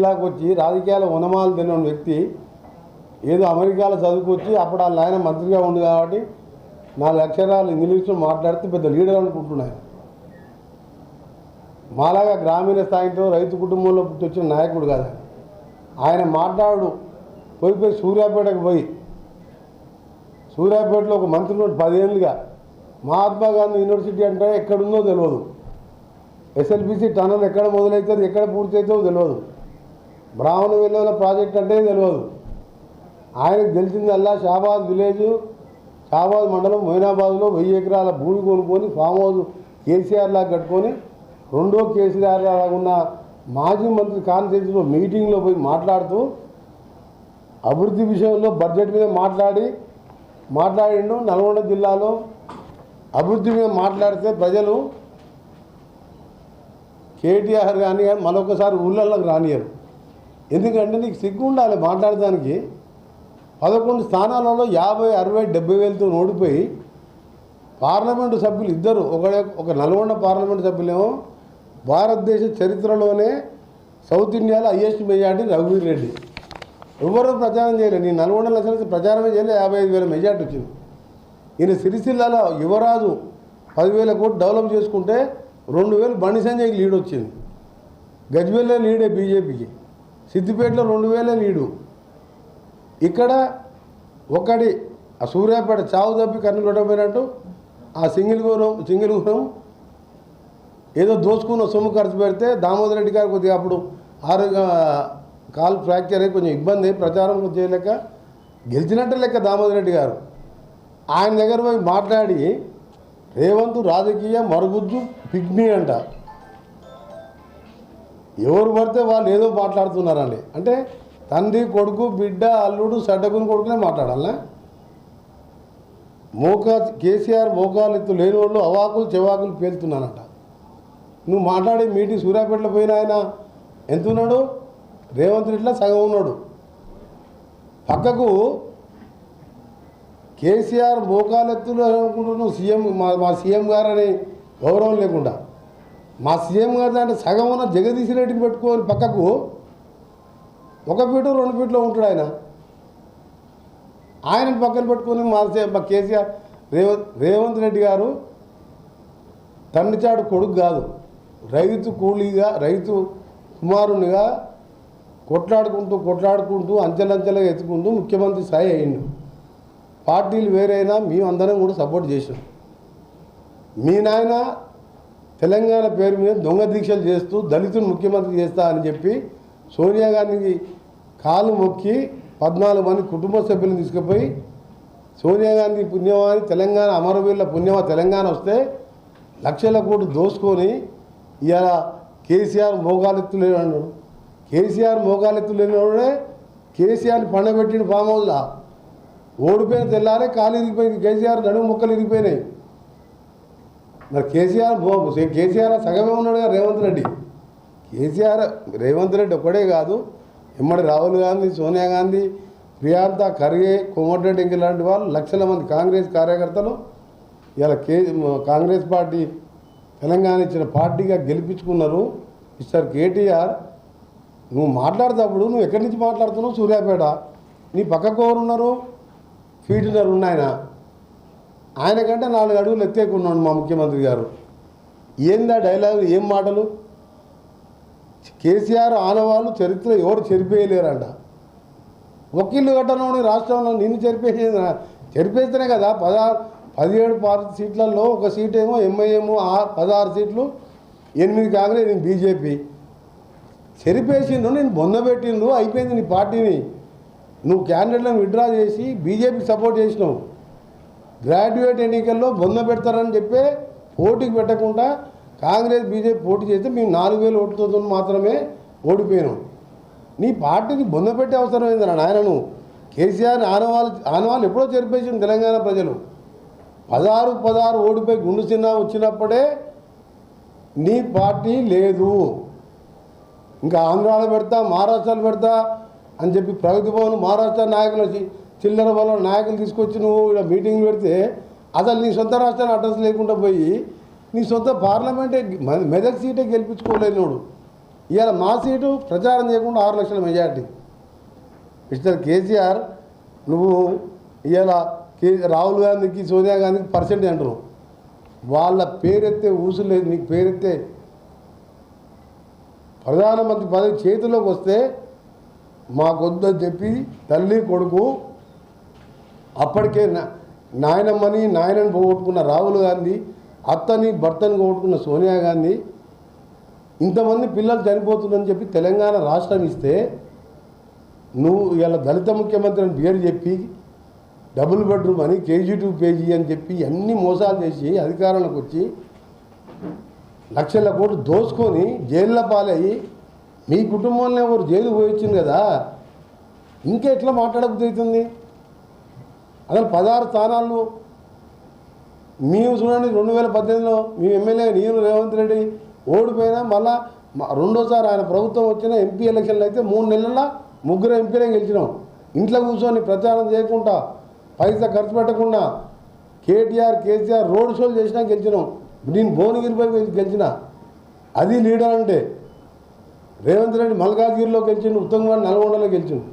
జిల్లాకు వచ్చి రాజకీయాల ఉనమాలు తిన్న వ్యక్తి ఏదో అమెరికాలో చదువుకొచ్చి అప్పుడు వాళ్ళ ఆయన మంత్రిగా ఉంది కాబట్టి నాలుగు అక్షరాలు ఇంగ్లీష్లో మాట్లాడితే పెద్ద లీడర్ అనుకుంటున్నాను మాలాగా గ్రామీణ స్థాయితో రైతు కుటుంబంలో పుట్టొచ్చిన నాయకుడు కాదు ఆయన. మాట్లాడు పోయి పోయి సూర్యాపేటకు పోయి. సూర్యాపేటలో ఒక మంత్రి ఉన్నాడు పదేళ్ళుగా. మహాత్మా గాంధీ యూనివర్సిటీ అంటే ఎక్కడుందో తెలియదు ఎస్ఎల్పిసి టనల్ ఎక్కడ మొదలవుతుంది ఎక్కడ పూర్తి అవుతుందో తెలియదు బ్రాహ్మణ విలువల ప్రాజెక్ట్ అంటే తెలియదు. ఆయనకు తెలిసిందల్లా షాబాద్ విలేజ్ షాబాద్ మండలం మొయినాబాద్లో వెయ్యి ఎకరాల భూమి కొనుక్కొని ఫామ్ హౌస్ కేసీఆర్ లాగా కట్టుకొని రెండో కేసీఆర్ లాగా ఉన్న మాజీ మంత్రి కాన్ఫరెన్స్లో మీటింగ్లో పోయి మాట్లాడుతూ అభివృద్ధి విషయంలో బడ్జెట్ మీద మాట్లాడి మాట్లాడిండు నల్గొండ జిల్లాలో. అభివృద్ధి మీద మాట్లాడితే ప్రజలు కేటీఆర్ కానీ మరొకసారి ఊళ్ళల్లోకి రానియరు ఎందుకంటే నీకు సిగ్గు ఉండాలి మాట్లాడడానికి పదకొండు స్థానాలలో యాభై అరవై డెబ్బై వేలతో ఓడిపోయి పార్లమెంటు సభ్యులు ఇద్దరు. ఒక ఒక నల్గొండ పార్లమెంటు సభ్యులేమో భారతదేశ చరిత్రలోనే సౌత్ ఇండియాలో హయ్యెస్ట్ మెజార్టీ రఘువీర్ రెడ్డి. ఎవరు ప్రచారం చేయలేదు నీ నల్గొండ లక్షల ప్రచారమే చేయలేదు యాభై ఐదు వేల మెజార్టీ వచ్చింది. ఈయన సిరిసిల్లలో యువరాజు పదివేల కోట్లు డెవలప్ చేసుకుంటే రెండు వేలు బండి సంజయ్కి లీడ్ వచ్చింది. గజ్వేల్లో లీడే బీజేపీకి. సిద్దిపేటలో రెండు వేలే నీడు. ఇక్కడ ఒకటి ఆ సూర్యాపేట చావు తప్పి కన్ను కొట్టకపోయినట్టు ఆ సింగిల్ గురం సింగిల్ గురం ఏదో దోచుకున్న సొమ్ము ఖర్చు పెడితే దామోదర్ రెడ్డి గారు కొద్దిగా అప్పుడు ఆరోగ్య కాలు ఫ్రాక్చర్ అయ్యి కొంచెం ఇబ్బంది ప్రచారం చేయలేక గెలిచినట్టే లెక్క దామోదర్ రెడ్డి గారు. ఆయన దగ్గర పోయి మాట్లాడి రేవంత్ రాజకీయ మరుగుజ్జు పిగ్ని అంట. ఎవరు పడితే వాళ్ళు ఏదో మాట్లాడుతున్నారండి. అంటే తండ్రి కొడుకు బిడ్డ అల్లుడు సడ్డకుని కొడుకునే మాట్లాడాలా మోకా కేసీఆర్ మోకాలెత్తు లేని వాళ్ళు అవాకులు చెవాకులు పేలుతున్నానంట నువ్వు మాట్లాడే మీటింగ్ సూర్యాపేటలో పోయిన ఆయన ఎంత ఉన్నాడు రేవంత్ రెడ్డిలో సగం ఉన్నాడు. పక్కకు కేసీఆర్ మోకాలెత్తులు అనుకుంటున్నావు సీఎం మా మా సీఎం గారని గౌరవం లేకుండా మా సీఎం గారు దాంట్లో సగం ఉన్న జగదీశ్ రెడ్డిని పెట్టుకొని పక్కకు ఒక ఫీటు రెండు ఫీట్లో ఉంటాడు ఆయన. ఆయనను పక్కన పెట్టుకొని మా కేసీఆర్ రేవంత్ రేవంత్ రెడ్డి గారు తండ్రిచాడు కొడుకు కాదు. రైతు కూలీగా రైతు కుమారునిగా కొట్లాడుకుంటూ కొట్లాడుకుంటూ అంచెలంచెలుగా ఎత్తుకుంటూ ముఖ్యమంత్రి స్థాయి అయ్యిండు. పార్టీలు వేరైనా మేమందరం కూడా సపోర్ట్ చేసాం మీ నాయన తెలంగాణ పేరు మీద దొంగ దీక్షలు చేస్తూ దళితులు ముఖ్యమంత్రి చేస్తా అని చెప్పి సోనియా గాంధీకి కాలు మొక్కి పద్నాలుగు మంది కుటుంబ సభ్యులను తీసుకుపోయి సోనియా గాంధీ పుణ్యమాని తెలంగాణ అమరవీరుల పుణ్యమా తెలంగాణ వస్తే లక్షల కోట్లు దోసుకొని ఇవాళ కేసీఆర్ మోగాలెత్తు లేనాడు కేసీఆర్ మోగాలెత్తు లేనివాడే కేసీఆర్ని పండబెట్టిన పామౌల్లా ఓడిపోయిన తెల్లారే కాలు ఇరిగిపోయింది. కేసీఆర్ నడుము ముక్కలు ఇరిగిపోయినాయి. మరి కేసీఆర్ కేసీఆర్ సగమే ఉన్నాడు కదా రేవంత్ రెడ్డి. కేసీఆర్ రేవంత్ రెడ్డి ఒక్కడే కాదు ఇమ్మడి రాహుల్ గాంధీ సోనియా గాంధీ ప్రియాంక ఖర్గే కోమటిరెడ్డి ఇంక లాంటి వాళ్ళు లక్షల మంది కాంగ్రెస్ కార్యకర్తలు ఇలా కే కాంగ్రెస్ పార్టీ తెలంగాణ ఇచ్చిన పార్టీగా గెలిపించుకున్నారు. మిస్టర్ కేటీఆర్ నువ్వు మాట్లాడేటప్పుడు నువ్వు ఎక్కడి నుంచి మాట్లాడుతున్నావు? సూర్యాపేట. నీ పక్కకు ఎవరున్నారు ఉన్నారు? ఉన్నాయన? ఆయన కంటే నాలుగు అడుగులు ఎత్తేకున్నాడు మా ముఖ్యమంత్రి గారు. ఏందా డైలాగ్ ఏం మాటలు? కేసీఆర్ ఆనవాళ్ళు చరిత్ర ఎవరు చెరిపేయలేరంట. ఒక్కిళ్ళు కట్టనోని రాష్ట్రంలో నిన్ను చెరిపేసేది చెరిపేస్తేనే కదా పదహారు పదిహేడు పార్టీ సీట్లలో ఒక సీట్ ఏమో ఎంఐఎం పదహారు సీట్లు ఎనిమిది కాంగ్రెస్ నేను బీజేపీ. చెరిపేసిండు నేను బొందబెట్టిండు అయిపోయింది నీ పార్టీని. నువ్వు క్యాండిడేట్లను విత్డ్రా చేసి బీజేపీ సపోర్ట్ చేసినావు. గ్రాడ్యుయేట్ ఎన్నికల్లో బొంద పెడతారని చెప్పే పోటీకి పెట్టకుండా కాంగ్రెస్ బీజేపీ పోటీ చేస్తే మేము నాలుగు వేలు ఓటుతో మాత్రమే ఓడిపోయాను. నీ పార్టీని బొంద పెట్టే అవసరం ఏందిరా నాయనను? కేసీఆర్ ఆనవాళ్ళు ఆనవాళ్ళు ఎప్పుడో చేరిపేసింది తెలంగాణ ప్రజలు. పదహారు పదహారు ఓడిపోయి గుండు చిన్న వచ్చినప్పుడే నీ పార్టీ లేదు. ఇంకా ఆంధ్రాలో పెడతా మహారాష్ట్రలో పెడతా అని చెప్పి ప్రగతి భవన్ మహారాష్ట్ర నాయకులు వచ్చి చిల్లర బలం నాయకులు తీసుకొచ్చి నువ్వు ఇక్కడ మీటింగ్లు పెడితే అసలు నీ సొంత రాష్ట్రాన్ని అడ్రస్ లేకుండా పోయి నీ సొంత పార్లమెంటే మెదక్ సీటే గెలిపించుకోలేనోడు ఇవాళ మా సీటు ప్రచారం చేయకుండా ఆరు లక్షల మెజార్టీ. మిస్టర్ కేసీఆర్ నువ్వు ఇవాళ కే రాహుల్ గాంధీకి సోనియా గాంధీకి పర్సెంట్ అంటారు. వాళ్ళ పేరెత్తే ఊసు లేదు నీకు పేరెత్తే ప్రధానమంత్రి పదవి చేతిలోకి వస్తే మాకొద్దని చెప్పి తల్లి కొడుకు అప్పటికే నాయనమ్మని నాయనని పోగొట్టుకున్న రాహుల్ గాంధీ అత్తని భర్తని పోగొట్టుకున్న సోనియా గాంధీ ఇంతమంది పిల్లలు చనిపోతుందని చెప్పి తెలంగాణ రాష్ట్రం ఇస్తే నువ్వు ఇలా దళిత ముఖ్యమంత్రి అని పేరు చెప్పి డబుల్ బెడ్రూమ్ అని కేజీ టూ పేజీ అని చెప్పి అన్ని మోసాలు చేసి అధికారంలోకి వచ్చి లక్షల కోట్లు దోసుకొని జైల్లో పాలయ్యి మీ కుటుంబంలో ఎవరు జైలు పోయించింది కదా? ఇంకా ఎట్లా అసలు పదహారు స్థానాలను మేము చూడండి రెండు వేల పద్దెనిమిదిలో మీ ఎమ్మెల్యే నేను రేవంత్ రెడ్డి ఓడిపోయినా మళ్ళా రెండోసారి ఆయన ప్రభుత్వం వచ్చిన ఎంపీ ఎలక్షన్లు అయితే మూడు నెలల ముగ్గురు ఎంపీలే గెలిచినాం. ఇంట్లో కూర్చొని ప్రచారం చేయకుండా పైసా ఖర్చు పెట్టకుండా కేటీఆర్ కేసీఆర్ రోడ్ షోలు చేసినా గెలిచినాం. నేను భువనగిరిపై గెలిచిన. అది లీడర్ అంటే రేవంత్ రెడ్డి మల్కాజ్గిరిలో గెలిచిండు ఉత్తమ్ కుమార్ నల్గొండలో గెలిచిండు.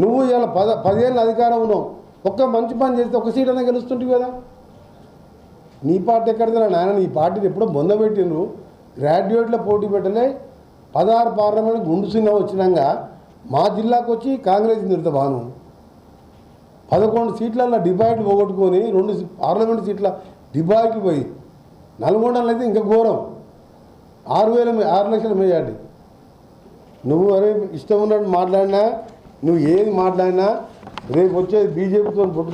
నువ్వు ఇలా పద పదేళ్ళు అధికారం ఉన్నావు. ఒక్క మంచి పని చేస్తే ఒక సీట్ అయినా గెలుస్తుంటుంది కదా. నీ పార్టీ ఎక్కడిదా నాయన నీ పార్టీని ఎప్పుడో బొందబెట్టిండ్రు గ్రాడ్యుయేట్లో పోటీ పెట్టలే. పదహారు పార్లమెంట్ గుండు సినిమా వచ్చినాక మా జిల్లాకు వచ్చి కాంగ్రెస్ నిర్తబాను పదకొండు సీట్లలో డిబాయిట్లు పోగొట్టుకొని రెండు సీ- పార్లమెంట్ సీట్ల డిబాయిట్లు పోయి నల్గొండలో అయితే ఇంకా ఘోరం. ఆరు వేల ఆరు లక్షల మెజార్టీ. నువ్వు అరే ఇష్టం ఉన్నట్టు మాట్లాడినా నువ్వు ఏది మాట్లాడినా రేపు వచ్చేది బీజేపీతో పొట్టు